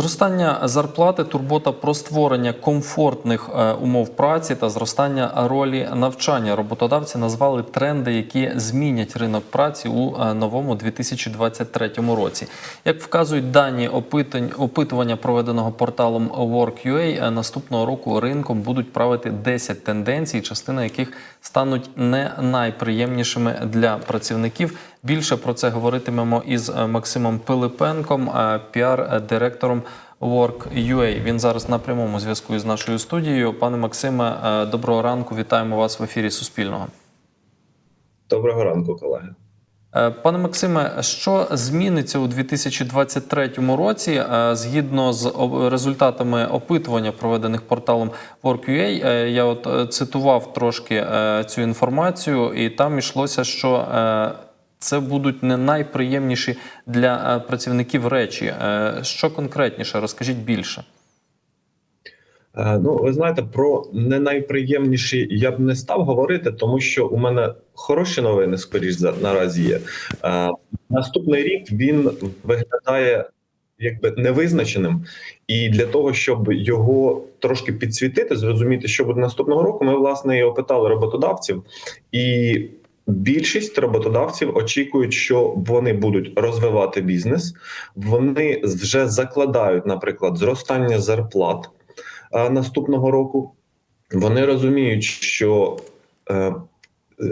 Зростання зарплати, турбота про створення комфортних е, умов праці та зростання ролі навчання роботодавці назвали тренди, які змінять ринок праці у е, новому 2023 році. Як вказують дані опитань, опитування, проведеного порталом Work.ua, е, наступного року ринком будуть правити 10 тенденцій, частина яких стануть не найприємнішими для працівників. Більше про це говоритимемо із е, Максимом Пилипенком, е, піар-директором Work.ua. Він зараз на прямому зв'язку із нашою студією. Пане Максиме, е, доброго ранку. Вітаємо вас в ефірі Суспільного. Доброго ранку, колеги. Пане Максиме, що зміниться у 2023 році згідно з результатами опитування, проведених порталом Work.ua? Я от цитував трошки цю інформацію, і там йшлося, що це будуть не найприємніші для е, працівників речі. Е, Що конкретніше? Розкажіть більше. Е, Ну, ви знаєте, про не найприємніші я б не став говорити, тому що у мене хороші новини, скоріш за наразі є. Наступний рік він виглядає якби невизначеним, і для того, щоб його трошки підсвітити, зрозуміти, що буде наступного року, ми власне і опитали роботодавців і. Більшість роботодавців очікують, що вони будуть розвивати бізнес. Вони вже закладають, наприклад, зростання зарплат а, наступного року. Вони розуміють, що е,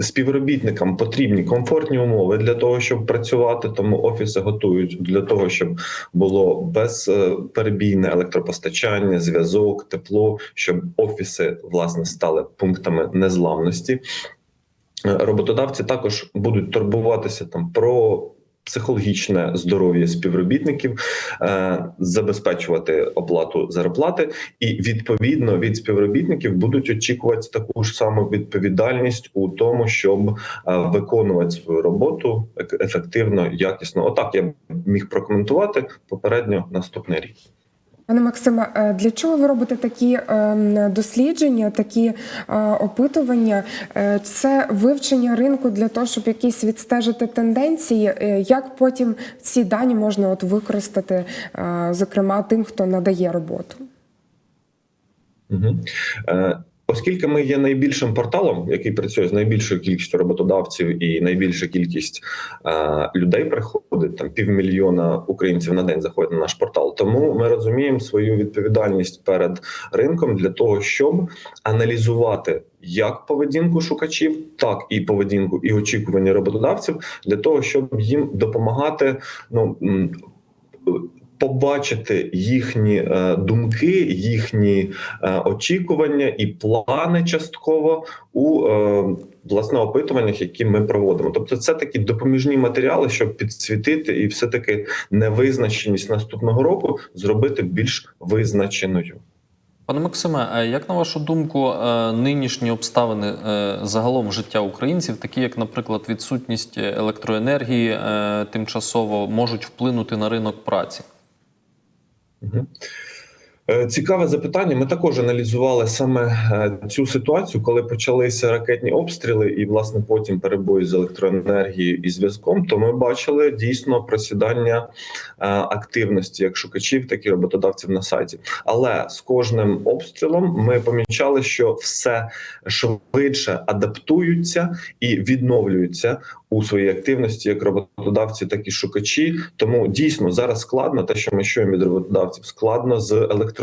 співробітникам потрібні комфортні умови для того, щоб працювати. Тому офіси готують для того, щоб було безперебійне електропостачання, зв'язок, тепло, щоб офіси власне стали пунктами незламності. Е, Роботодавці також будуть турбуватися там про психологічне здоров'я співробітників, е, забезпечувати оплату зарплати, і відповідно від співробітників будуть очікувати таку ж саму відповідальність у тому, щоб е, виконувати свою роботу ек- ефективно, якісно. Отак я міг прокоментувати попередньо наступний рік. Пане Максиме, для чого ви робите такі ем, дослідження, такі е, опитування? Е, Це вивчення ринку для того, щоб якісь відстежити тенденції. Е, Як потім ці дані можна от використати, зокрема, тим, хто надає роботу? Угу. Оскільки ми є найбільшим порталом, який працює з найбільшою кількістю роботодавців, і найбільша кількість е, людей приходить там півмільйона українців на день заходять на наш портал. Тому ми розуміємо свою відповідальність перед ринком для того, щоб аналізувати як поведінку шукачів, так і поведінку і очікування роботодавців, для того, щоб їм допомагати. Ну побачити їхні е, думки, їхні е, очікування і плани частково у е, власне опитуваннях, які ми проводимо. Тобто, це такі допоміжні матеріали, щоб підсвітити і все таки невизначеність наступного року зробити більш визначеною. Пане Максиме, як на вашу думку, нинішні обставини загалом життя українців, такі як, наприклад, відсутність електроенергії, тимчасово можуть вплинути на ринок праці? Mm-hmm. Е, Цікаве запитання. Ми також аналізували саме е, цю ситуацію, коли почалися ракетні обстріли, і власне потім перебої з електроенергією і зв'язком. То ми бачили дійсно просідання е, активності як шукачів, так і роботодавців на сайті. Але з кожним обстрілом ми помічали, що все швидше адаптуються і відновлюються у своїй активності як роботодавці, так і шукачі. Тому дійсно зараз складно те, що ми чуємо від роботодавців, складно з електроенергією,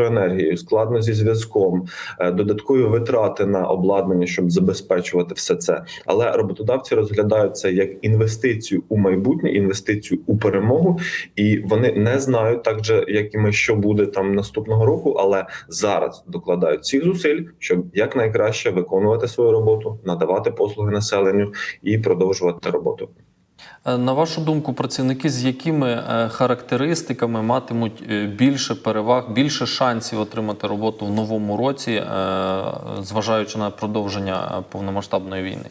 складно зі зв'язком, е, додаткові витрати на обладнання, щоб забезпечувати все це. Але роботодавці розглядають це як інвестицію у майбутнє, інвестицію у перемогу, і вони не знають так же, як і ми, що буде там наступного року, але зараз докладають всіх зусиль, щоб якнайкраще виконувати свою роботу, надавати послуги населенню і продовжувати роботу. Е, На вашу думку, працівники з якими е, характеристиками матимуть е, більше переваг, більше шансів отримати роботу в новому році, зважаючи на продовження повномасштабної війни?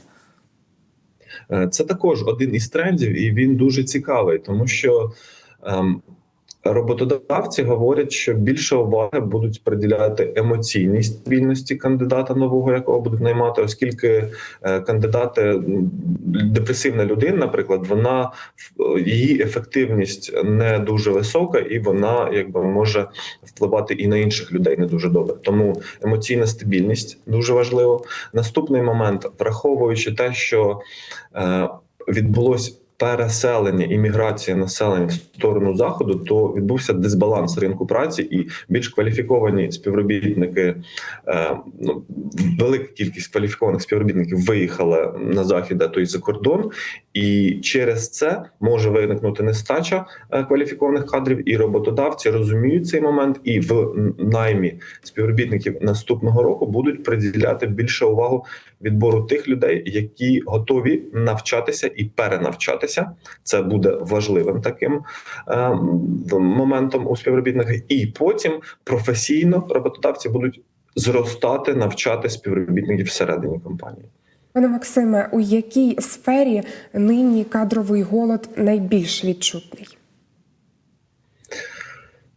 Це також один із трендів, і він дуже цікавий, тому що ем, Роботодавці говорять, що більше уваги будуть приділяти емоційній стабільності кандидата нового, якого будуть наймати, оскільки е, кандидати депресивна людина, наприклад, вона в- її ефективність не дуже висока, і вона якби може впливати і на інших людей не дуже добре. Тому емоційна стабільність дуже важливо. Наступний момент, враховуючи те, що е, відбулось переселення імміграція населення в сторону заходу, то відбувся дисбаланс ринку праці, і більш кваліфіковані співробітники, е, ну велика кількість кваліфікованих співробітників виїхала на захід, а то й за кордон, і через це може виникнути нестача е, кваліфікованих кадрів, і роботодавці розуміють цей момент, і в наймі співробітників наступного року будуть приділяти більше увагу відбору тих людей, які готові навчатися і перенавчатися. Це буде важливим таким е, моментом у співробітників. І потім професійно роботодавці будуть зростати, навчати співробітників всередині компанії. Пане Максиме, у якій сфері нині кадровий голод найбільш відчутний?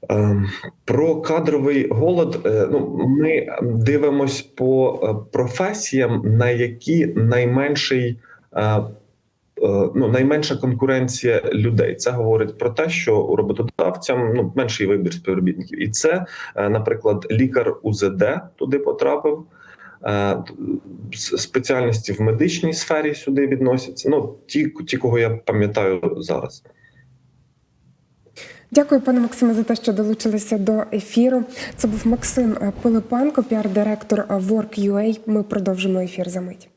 Ем, Про кадровий голод. е, Ну ми дивимось по е, професіям, на які найменший. Е, Ну, найменша конкуренція людей. Це говорить про те, що роботодавцям ну менший вибір співробітників, і це, е, наприклад, лікар УЗД туди потрапив. е, Спеціальності в медичній сфері сюди відносяться. Ну ті, ті, кого я пам'ятаю зараз. Дякую, пане Максиме, за те, що долучилися до ефіру. Це був Максим Пилипенко, піар-директор Work.ua. Ми продовжимо ефір за мить.